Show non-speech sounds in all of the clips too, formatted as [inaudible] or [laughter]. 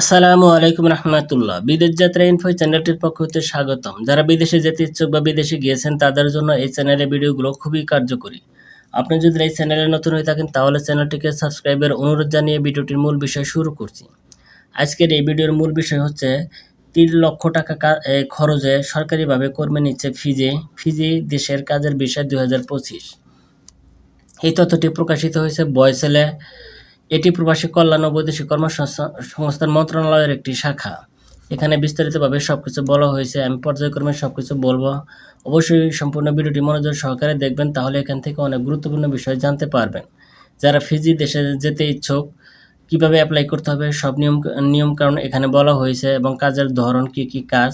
আসসালামু আলাইকুম রহমতুল্লাহ। বিদেশ যাত্রা ইনফো চ্যানেলটির পক্ষ হতে স্বাগতম। যারা বিদেশে যেতে ইচ্ছুক বা বিদেশে গিয়েছেন, তাদের জন্য এই চ্যানেলের ভিডিওগুলো খুবই কার্যকরী। আপনি যদি এই চ্যানেলে নতুন হয়ে থাকেন, তাহলে চ্যানেলটিকে সাবস্ক্রাইবের অনুরোধ জানিয়ে ভিডিওটির মূল বিষয় শুরু করছি। আজকের এই ভিডিওর মূল বিষয় হচ্ছে, তিন লক্ষ টাকা খরচে সরকারিভাবে কর্মী নিচ্ছে ফিজে, ফিজি দেশের কাজের বিষয় দু হাজার পঁচিশ। এই তথ্যটি প্রকাশিত হয়েছে বয়সেলে এটি প্রবাসী কল্যাণ ও বৈদেশিক কর্মসংস্থান সংস্থান মন্ত্রণালয়ের একটি শাখা। এখানে বিস্তারিতভাবে সব কিছু বলা হয়েছে, আমি পর্যায়ক্রমে সব কিছু বলব। অবশ্যই সম্পূর্ণ ভিডিওটি মনোযোগ সহকারে দেখবেন, তাহলে এখান থেকে অনেক গুরুত্বপূর্ণ বিষয় জানতে পারবেন। যারা ফিজি দেশে যেতে ইচ্ছুক, কীভাবে অ্যাপ্লাই করতে হবে, সব নিয়ম নিয়ম কারণ এখানে বলা হয়েছে এবং কাজের ধরন কি কি কাজ,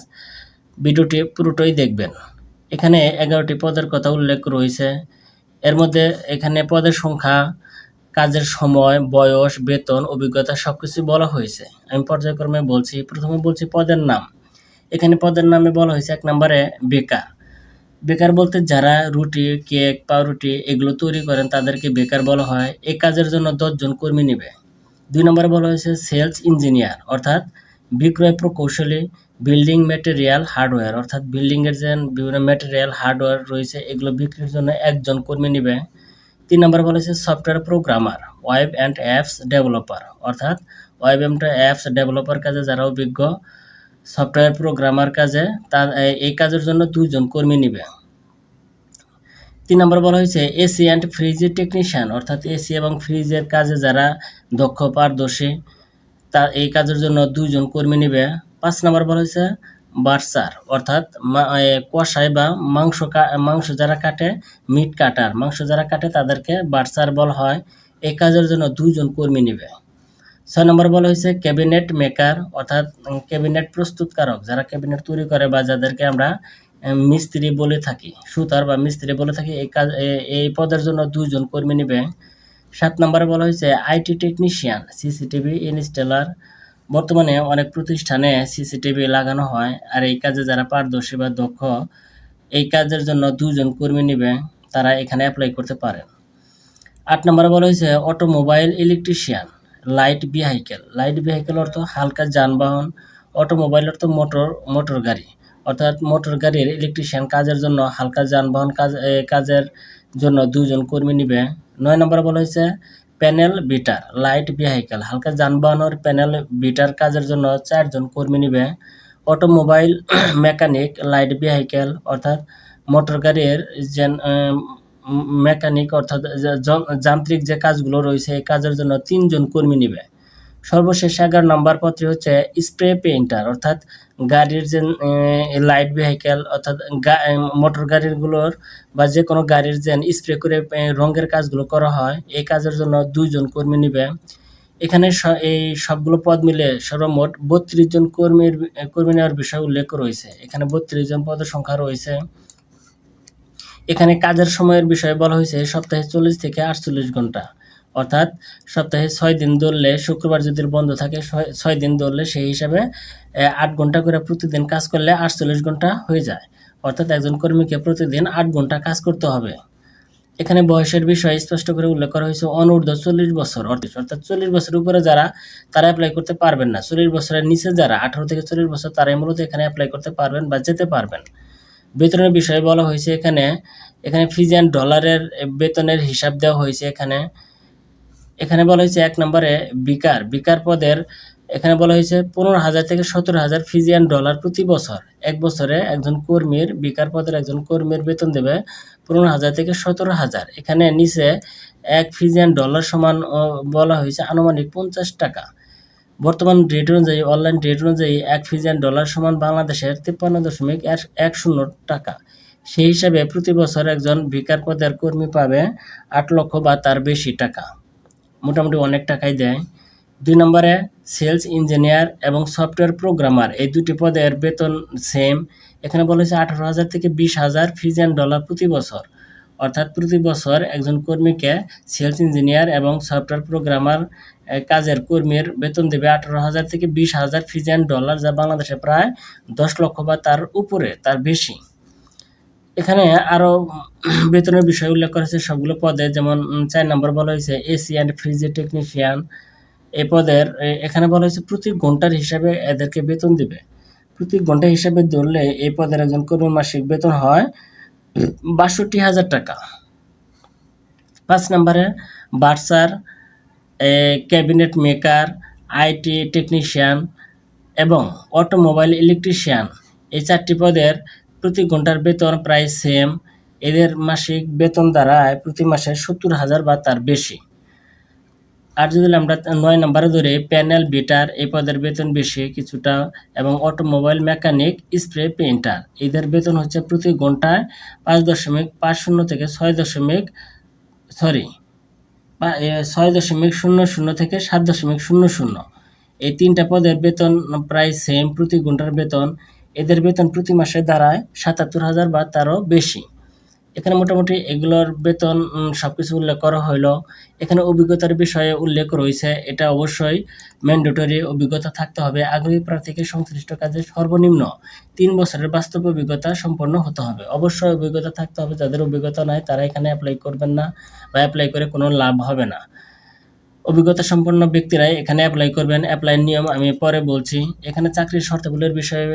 ভিডিওটি পুরোটাই দেখবেন। এখানে এগারোটি পদের কথা উল্লেখ রয়েছে। এর মধ্যে এখানে পদের সংখ্যা কাজের সময়, বয়স, বেতন, অভিজ্ঞতা সব কিছু বলা হয়েছে। আমি পর্যায়ক্রমে বলছি, প্রথমে বলছি পদের নাম। এখানে পদের নামে বলা হয়েছে এক নম্বরে বেকার। বেকার বলতে যারা রুটি, কেক, পাউরুটি এগুলো তৈরি করেন, তাদেরকে বেকার বলা হয়। এই কাজের জন্য দশজন কর্মী নেবে। দুই নম্বরে বলা হয়েছে সেলস ইঞ্জিনিয়ার, অর্থাৎ বিক্রয় প্রকৌশলী, বিল্ডিং ম্যাটেরিয়াল হার্ডওয়্যার। অর্থাৎ বিল্ডিংয়ের যে বিভিন্ন ম্যাটেরিয়াল হার্ডওয়্যার রয়েছে, এগুলো বিক্রির জন্য একজন কর্মী নেবে। তিন নম্বর বলা হয়েছে software programmer web and apps developer অর্থাৎ ওয়েব অ্যান্ড অ্যাপস ডেভেলপার কাজে যারা অভিজ্ঞ সফটওয়্যার প্রোগ্রামার কাজে, তার এই কাজের জন্য দুজন কর্মী নেবে। তিন নম্বর বলা হয়েছে এসি অ্যান্ড ফ্রিজ টেকনিশিয়ান অর্থাৎ এসি এবং ফ্রিজের কাজে যারা দক্ষ, পারদর্শী, তা, এই কাজের জন্য দুজন কর্মী নেবে। পাঁচ নম্বর বলা হয়েছে বার্সার, অর্থাৎ কষাই বা মাংস মাংস যারা কাটে, মিট কাটার, মাংস যারা কাটে তাদেরকে বার্সার বলা হয়। এই কাজের জন্য দুজন কর্মী নেবে। ছয় নম্বর বলা হয়েছে ক্যাবিনেট মেকার, অর্থাৎ ক্যাবিনেট প্রস্তুতকারক, যারা ক্যাবিনেট তৈরি করে বা যাদেরকে আমরা মিস্ত্রি বলে থাকি, সুতার বা মিস্ত্রি বলে থাকি এই কাজ এই পদের জন্য দুজন কর্মী নেবে। সাত নম্বরে বলা হয়েছে আইটি টেকনিশিয়ান, সিসিটিভি ইনস্টলার বর্তমানে অনেক প্রতিষ্ঠানে সিসিটিভি লাগানো হয় আর এই কাজে যারা পারদর্শী বা দক্ষ, এই কাজের জন্য দুজন কর্মী নেবে, তারা এখানে অ্যাপ্লাই করতে পারেন। আট নম্বরে বলা হয়েছে, automobile electrician, light vehicle. Light vehicle অর্থ হালকা যানবাহন, অটোমোবাইল অর্থ মোটর মোটর গাড়ি। অর্থাৎ মোটর গাড়ির ইলেকট্রিশিয়ান কাজের জন্য হালকা যানবাহন কাজ কাজের জন্য দুজন কর্মী নিবে। নয় নম্বরে বলা হয়েছে প্যানেল বিটার, লাইট ভেহিকেল, হালকা যানবাহনের প্যানেল বিটার কাজের জন্য চারজন কর্মী নিবে। অটোমোবাইল, [clears throat] মেকানিক, লাইট ভেহিকেল, অর্থাৎ মোটর গাড়ির যে মেকানিক, অর্থাৎ যান্ত্রিক যে কাজগুলো রয়েছে, এই কাজের জন্য তিনজন কর্মী নিবে। সর্বশেষ এগারো নম্বর পত্রে হচ্ছে স্প্রে পেইন্টার, অর্থাৎ গাড়ির যে লাইট ভেহিকেল অর্থাৎ মোটর গাড়িগুলোর বা যে কোনো গাড়ির যে, স্প্রে করে রঙের কাজগুলো করা হয়, এই কাজের জন্য দুইজন কর্মী নিবে। এখানে এই সবগুলো পদ মিলে সর্বমোট বত্রিশ জন কর্মীর কর্মী নেওয়ার বিষয় উল্লেখ রয়েছে। এখানে বত্রিশ জন পদের সংখ্যা রয়েছে। এখানে কাজের সময়ের বিষয়ে বলা হয়েছে সপ্তাহে চল্লিশ থেকে আটচল্লিশ ঘণ্টা। অর্থাৎ সপ্তাহে ছয় দিন ধরলে শুক্রবার যদি বন্ধ থাকে, ছয়- দিন ধরলে সেই হিসাবে আট ঘণ্টা করে প্রতিদিন কাজ করলে আটচল্লিশ ঘণ্টা হয়ে যায়। অর্থাৎ একজন কর্মীকে প্রতিদিন আট ঘণ্টা কাজ করতে হবে। এখানে বয়সের বিষয়ে স্পষ্ট করে উল্লেখ করা হয়েছে, অনূর্ধ্ব চল্লিশ বছর। অর্থাৎ অর্থাৎ চল্লিশ বছর উপরে যারা, তারা অ্যাপ্লাই করতে পারবেন না। চল্লিশ বছরের নিচে যারা, আঠারো থেকে চল্লিশ বছর, তারাই মূলত এখানে অ্যাপ্লাই করতে পারবেন বা যেতে পারবেন। বেতনের বিষয়ে বলা হয়েছে এখানে এখানে ফিজিয়ান ডলারের বেতনের হিসাব দেওয়া হয়েছে এখানে। এখানে বলা হয়েছে এক নম্বরে বিকার। বিকার পদের এখানে বলা হয়েছে পনেরো হাজার থেকে সতেরো হাজার ফিজিয়ান ডলার প্রতি বছর। এক বছরে একজন কর্মীর বিকার পদের একজন কর্মীর বেতন দেবে পনেরো হাজার থেকে সতেরো হাজার। এখানে নিচে এক ফিজিয়ান ডলার সমান বলা হয়েছে আনুমানিক পঞ্চাশ টাকা। বর্তমান রেট অনুযায়ী, অনলাইন রেট অনুযায়ী এক ফিজিয়ান ডলার সমান বাংলাদেশের তিপ্পান্ন দশমিক এক- শূন্য টাকা। সেই হিসাবে প্রতি বছর একজন বিকার পদের কর্মী পাবে আট লক্ষ বা তার বেশি টাকা। মোটামুটি অনেক টাকাই দেয়। দুই নম্বরে সেলস ইঞ্জিনিয়ার এবং সফটওয়্যার প্রোগ্রামার এই দুটি পদের বেতন সেম এখানে বলা হয়েছে আঠারো হাজার থেকে বিশ হাজার ফিজিয়ান ডলার প্রতি বছর। অর্থাৎ প্রতি বছর একজন কর্মীকে সেলস ইঞ্জিনিয়ার এবং সফটওয়্যার প্রোগ্রামার কাজের কর্মীর বেতন দেবে আঠারো হাজার থেকে বিশ হাজার ফিজিয়ান ডলার যা বাংলাদেশে প্রায় দশ লক্ষ বা তার উপরে, তার বেশি। এখানে আরও বেতনের বিষয় উল্লেখ করেছে সবগুলো পদে, যেমন চার নম্বর বলা হয়েছে এসি অ্যান্ড ফ্রিজের টেকনিশিয়ান। এই পদের এখানে বলা হয়েছে প্রতি ঘণ্টার হিসাবে এদেরকে বেতন দিবে। প্রতি ঘণ্টা হিসাবে ধরলে এই পদের একজন কর্মীর মাসিক বেতন হয় বাষট্টি হাজার টাকা। পাঁচ নম্বরে, বার্সার ক্যাবিনেট মেকার, আইটি টেকনিশিয়ান এবং অটোমোবাইল ইলেকট্রিশিয়ান। এই চারটি পদের প্রতি ঘণ্টার বেতন প্রায় সেম এদের মাসিক বেতন দাঁড়ায় প্রতি মাসে সত্তর হাজার বা তার বেশি। আর যদি আমরা নয় নম্বরে ধরে প্যানেল বিটার এই পদের বেতন বেশি কিছুটা এবং অটোমোবাইল মেকানিক স্প্রে পেইন্টার এদের বেতন হচ্ছে প্রতি ঘন্টায় পাঁচ দশমিক পাঁচ শূন্য থেকে ছয় দশমিক সরি ছয় দশমিক শূন্য শূন্য থেকে সাত দশমিক শূন্য শূন্য। এই তিনটা পদের বেতন প্রায় সেম প্রতি ঘণ্টার বেতন। এদের বেতন প্রতি মাসে দাঁড়ায় সাতাত্তর হাজার বা তারও বেশি। এখানে মোটামুটি এগুলোর বেতন সব কিছু উল্লেখ করা হইল। এখানে অভিজ্ঞতার বিষয়ে উল্লেখ রয়েছে। এটা অবশ্যই ম্যান্ডেটরি অভিজ্ঞতা থাকতে হবে। আগ্রহী প্রার্থীকে সংশ্লিষ্ট কাজে সর্বনিম্ন তিন বছরের বাস্তব অভিজ্ঞতা সম্পন্ন হতে হবে। অবশ্যই অভিজ্ঞতা থাকতে হবে। যাদের অভিজ্ঞতা নাই, তারা এখানে অ্যাপ্লাই করবেন না বা অ্যাপ্লাই করে কোনো লাভ হবে না। অভিজ্ঞতা সম্পন্ন ব্যক্তিরাই এখানে অ্যাপ্লাই করবেন। অ্যাপ্লাইয়ের নিয়ম আমি পরে বলছি। এখানে চাকরির শর্তাবলীর বিষয়ে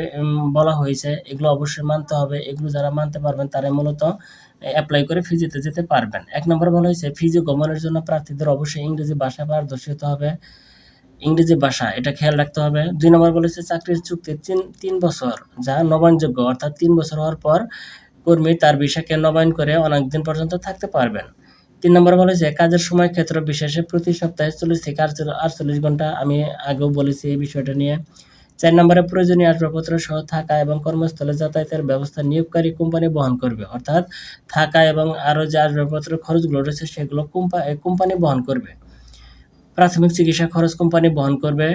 বলা হয়েছে। এগুলো অবশ্যই মানতে হবে। এগুলো যারা মানতে পারবেন, তারা মূলত অ্যাপ্লাই করে ফিজিতে যেতে পারবেন। এক নম্বর বলা হয়েছে ফিজি গমনের জন্য প্রার্থীদের অবশ্যই ইংরেজি ভাষা পারদর্শী হতে হবে। ইংরেজি ভাষা, এটা খেয়াল রাখতে হবে। দুই নম্বর বলেছে চাকরির চুক্তি তিন তিন বছর, যা নবায়নযোগ্য, অর্থাৎ তিন বছর হওয়ার পর কর্মী তার বিষয়কে নবায়ন করে অনেক দিন পর্যন্ত থাকতে পারবেন। তিন নম্বর বলেছে কাজের সময় ক্ষেত্র বিশেষে প্রতি সপ্তাহে চল্লিশ থেকে আটচল্লিশ ঘণ্টা আমি আগেও বলেছি এই বিষয়টা নিয়ে। চার নম্বরে প্রয়োজনীয় আসবাবপত্র সহ থাকা এবং কর্মস্থলে যাতায়াতের ব্যবস্থা নিয়োগকারী কোম্পানি বহন করবে। অর্থাৎ থাকা এবং আরও যে আসবাবপত্রের খরচগুলো রয়েছে সেগুলো কোম্পানি বহন করবে। প্রাথমিক চিকিৎসা খরচ কোম্পানি বহন করবে।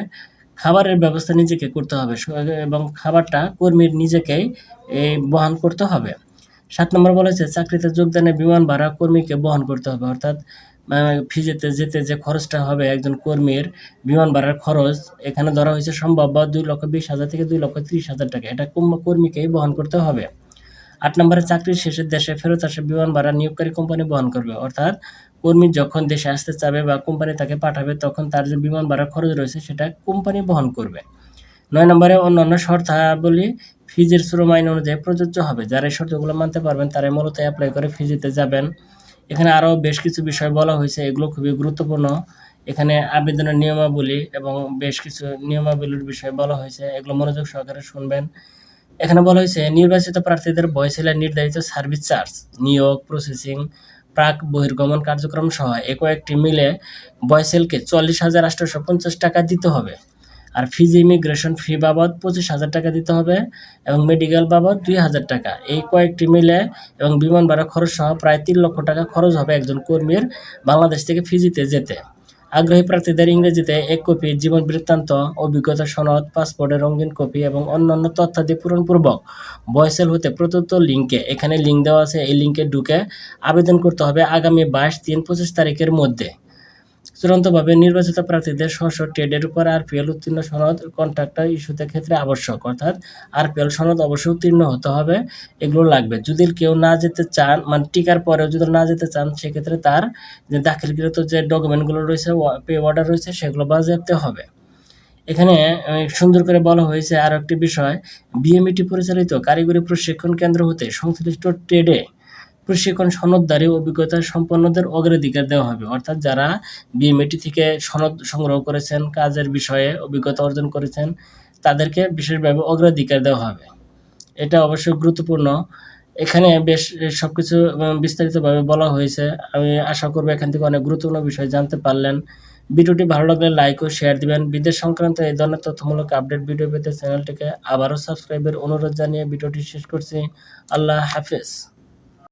খাবারের ব্যবস্থা নিজেকে করতে হবে। এবং খাবারটা কর্মীর নিজেকেই বহন করতে হবে। সাত নম্বর বলেছে চাকরিতে যোগদানে বিমান ভাড়া কর্মীকে বহন করতে হবে। অর্থাৎ ফিজেতে যেতে যে খরচটা হবে একজন কর্মীর বিমান ভাড়ার খরচ, এখানে ধরা হয়েছে সম্ভাব্য দুই লক্ষ বিশ হাজার থেকে দুই লক্ষ ত্রিশ হাজার টাকা। এটা কর্মীকেই বহন করতে হবে। আট নম্বরে, চাকরির শেষে দেশে ফেরত আসে বিমান ভাড়া নিয়োগকারী কোম্পানি বহন করবে। অর্থাৎ, কর্মী যখন দেশে আসতে চাবে বা কোম্পানি তাকে পাঠাবে, তখন তার যে বিমান ভাড়া খরচ রয়েছে, সেটা কোম্পানি বহন করবে। নয় নম্বরে, অন্যান্য শর্তাবলী ফিজের শ্রম আইন অনুযায়ী প্রযোজ্য হবে। যারা এই শর্তগুলো মানতে পারবেন, তারাই মূলত অ্যাপ্লাই করে ফিজিতে যাবেন। এখানে আরও বেশ কিছু বিষয় বলা হয়েছে, এগুলো খুবই গুরুত্বপূর্ণ। এখানে আবেদনের নিয়মাবলী এবং বেশ কিছু নিয়মাবলীর বিষয়ে বলা হয়েছে, এগুলো মনোযোগ সহকারে শুনবেন। এখানে বলা হয়েছে, নির্বাচিত প্রার্থীদের বয়সেলের নির্ধারিত সার্ভিস চার্জ, নিয়োগ, প্রসেসিং, প্রাক বহির্গমন কার্যক্রম সহ এ কয়েকটি মিলে বয়সেলকে চল্লিশ হাজার আটশোশো পঞ্চাশ টাকা দিতে হবে। আর ফিজি ইমিগ্রেশন ফি বাবদ পঁচিশ হাজার টাকা দিতে হবে এবং মেডিকেল বাবদ দুই হাজার টাকা। এই কয়েকটি মিলে এবং বিমান ভাড়া খরচ সহ প্রায় তিন লক্ষ টাকা খরচ হবে একজন কর্মীর বাংলাদেশ থেকে ফিজিতে যেতে। আগ্রহী প্রার্থীদের ইংরেজিতে এক কপি জীবন বৃত্তান্ত, অভিজ্ঞতা সনদ পাসপোর্টের রঙিন কপি এবং অন্যান্য তথ্যাদি পূরণপূর্বক বয়সেল হতে প্রদত্ত লিঙ্কে। এখানে লিঙ্ক দেওয়া আছে, এই লিঙ্কে ঢুকে আবেদন করতে হবে আগামী বাইশ তিন পঁচিশ তারিখের মধ্যে। চূড়ান্তভাবে নির্বাচিত প্রার্থীদের স্ব ট্রেডের উপর আরপিএল উত্তীর্ণ সনদ কন্ট্রাক্টর ইস্যুতে ক্ষেত্রে আবশ্যক। অর্থাৎ আরপিএল সনদ অবশ্যই উত্তীর্ণ হতে হবে। এগুলো লাগবে। যদি কেউ না যেতে চান মানে টিকার পরেও যদি না যেতে চান, সেক্ষেত্রে তার যে দাখিলকৃত যে ডকুমেন্টগুলো রয়েছে পে অর্ডার রয়েছে, সেগুলো বাজেয়াপ্তে হবে। এখানে সুন্দর করে বলা হয়েছে আর একটি বিষয়। বিএমইটি পরিচালিত কারিগরি প্রশিক্ষণ কেন্দ্র হতে সংশ্লিষ্ট ট্রেডে প্রশিক্ষণ সনদধারী অভিজ্ঞতা সম্পন্নদের অগ্রাধিকার দেওয়া হবে। অর্থাৎ যারা বিএমএটি থেকে সনদ সংগ্রহ করেছেন, কাজের বিষয়ে অভিজ্ঞতা অর্জন করেছেন, তাদেরকে বিশেষভাবে অগ্রাধিকার দেওয়া হবে। এটা অবশ্যই গুরুত্বপূর্ণ। এখানে বেশ সব কিছু বিস্তারিতভাবে বলা হয়েছে। আমি আশা করব এখান থেকে অনেক গুরুত্বপূর্ণ বিষয় জানতে পারলেন। ভিডিওটি ভালো লাগলে লাইক ও শেয়ার দিবেন। বিদেশ সংক্রান্ত এই ধরনের তথ্যমূলক আপডেট ভিডিও পেতে চ্যানেলটিকে আবারও সাবস্ক্রাইবের অনুরোধ জানিয়ে ভিডিওটি শেষ করছি। আল্লাহ হাফেজ।